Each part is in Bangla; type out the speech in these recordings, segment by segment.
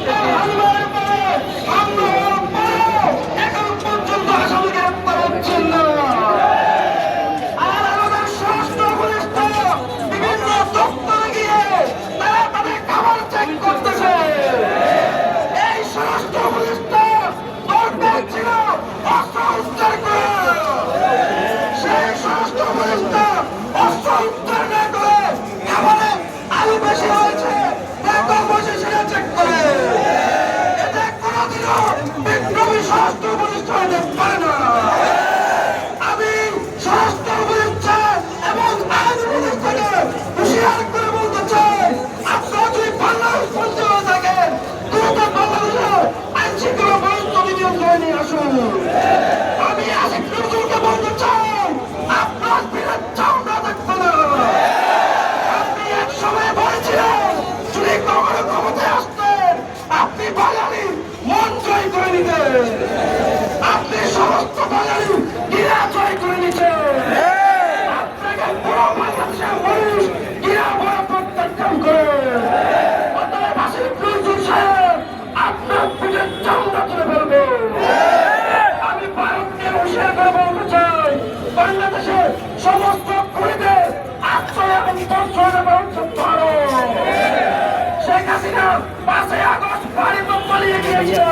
Thank you. করে বলতে চাই, বাংলাদেশের সমস্ত খুনিদের আশ্রয় এবং ব্যবস্থা করো শেখ হাসিনা পাঁচই আগস্ট বাড়ি তো পালিয়ে গিয়েছে।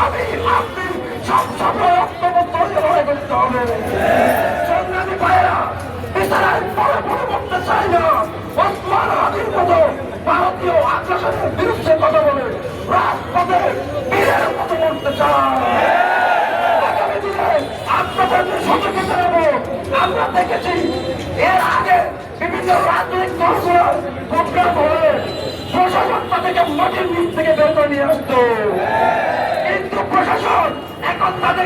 আমি, আপনি সবসময় ঐক্যবদ্ধ হয়ে লড়াই পরে পরে বলতে চাই না ওসমান হাজির মতো ভারতীয় আগ্রাসনের বিরুদ্ধে কথা বলে। রাজপথে বীরের মতো সতর্ক জানাব আমরা দেখেছি, এর আগে বিভিন্ন রাজনৈতিক হলে প্রশাসন তাদেরকে মাটির নিচ থেকে বের করে নিয়ে আসতো কিন্তু প্রশাসন